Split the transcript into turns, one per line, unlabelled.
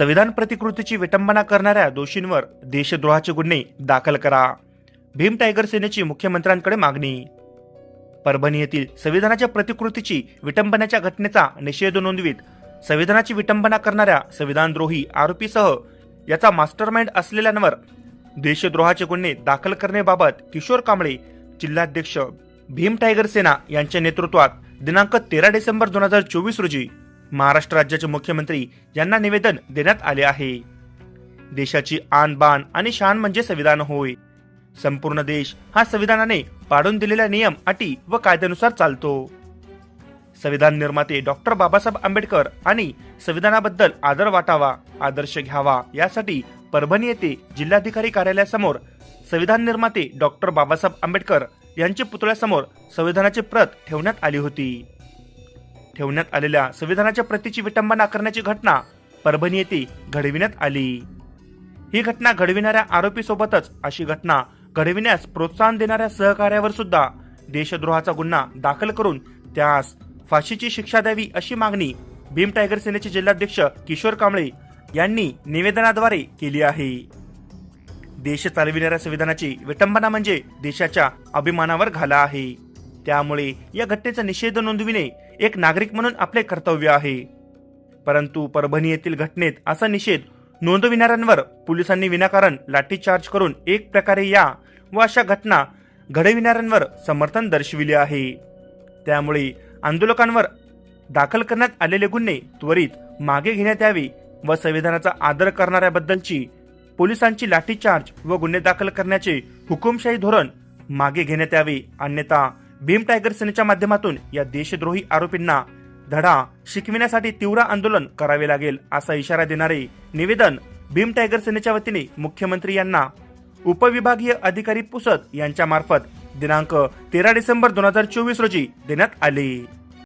संविधान प्रतिकृतीची विटंबना करणाऱ्या दोषींवर देशद्रोहाचे गुन्हे दाखल करा. भीम टायगर सेनेची मुख्यमंत्र्यांकडे मागणी. परभणी येथील संविधानाच्या प्रतिकृतीची विटंबनाच्या घटनेचा निषेध नोंदवीत. संविधानाची विटंबना करणाऱ्या संविधानद्रोही आरोपीसह याचा मास्टरमाइंड असलेल्यांवर देशद्रोहाचे गुन्हे दाखल करण्याबाबत किशोर कांबळे जिल्हाध्यक्ष भीम टायगर सेना यांच्या नेतृत्वात दिनांक तेरा डिसेंबर दोन हजार चोवीस रोजी महाराष्ट्र राज्याचे मुख्यमंत्री यांना निवेदन देण्यात आले आहे. देशाची आन बाण आणि शान म्हणजे संविधान होय. संपूर्ण देश हा संविधानाने पाडून दिलेल्या नियम अटी व कायद्यानुसार चालतो. संविधान निर्माते डॉक्टर बाबासाहेब आंबेडकर आणि संविधानाबद्दल आदर वाटावा आदर्श घ्यावा यासाठी परभणी येथे जिल्हाधिकारी कार्यालयासमोर संविधान निर्माते डॉक्टर बाबासाहेब आंबेडकर यांच्या पुतळ्यासमोर संविधानाची प्रत ठेवण्यात आली होती. ठेवण्यात आलेल्या संविधानाच्या प्रतीची विटंबना करण्याची घटना परभणी येथे घडविण्यात आली. ही घटना घडविणाऱ्या आरोपीसोबतच अशी घटना घडविण्यास प्रोत्साहन देणाऱ्या सहकार्यावर सुद्धा देशद्रोहाचा गुन्हा दाखल करून त्यास फाशीची शिक्षा द्यावी अशी मागणी भीम टायगर सेनेचे जिल्हाध्यक्ष किशोर कांबळे यांनी निवेदनाद्वारे केली आहे. देश चालविणाऱ्या संविधानाची विटंबना म्हणजे देशाच्या अभिमानावर घाला आहे. त्यामुळे या घटनेचा निषेध नोंदविणे एक नागरिक म्हणून आपले कर्तव्य आहे. परंतु परभणी येथील घटनेत असा निषेध नोंदविणाऱ्यांवर पोलिसांनी विनाकारण लाठीचार्ज करून एक प्रकारे या व अशा घटना घडविणाऱ्यांवर समर्थन दर्शविले आहे. त्यामुळे आंदोलकांवर दाखल करण्यात आलेले गुन्हे त्वरित मागे घेण्यात यावे व संविधानाचा आदर करणाऱ्याबद्दलची पोलिसांची लाठीचार्ज व गुन्हे दाखल करण्याचे हुकुमशाही धोरण मागे घेण्यात यावे अन्यथा भीम टायगर सेनेच्या माध्यमातून या देशद्रोही आरोपींना धडा शिकविण्यासाठी तीव्र आंदोलन करावे लागेल असा इशारा देणारे निवेदन भीम टायगर सेनेच्या वतीने मुख्यमंत्री यांना उपविभागीय अधिकारी पुसद यांच्या मार्फत दिनांक तेरा डिसेंबर दोन हजार चोवीस रोजी देण्यात आले.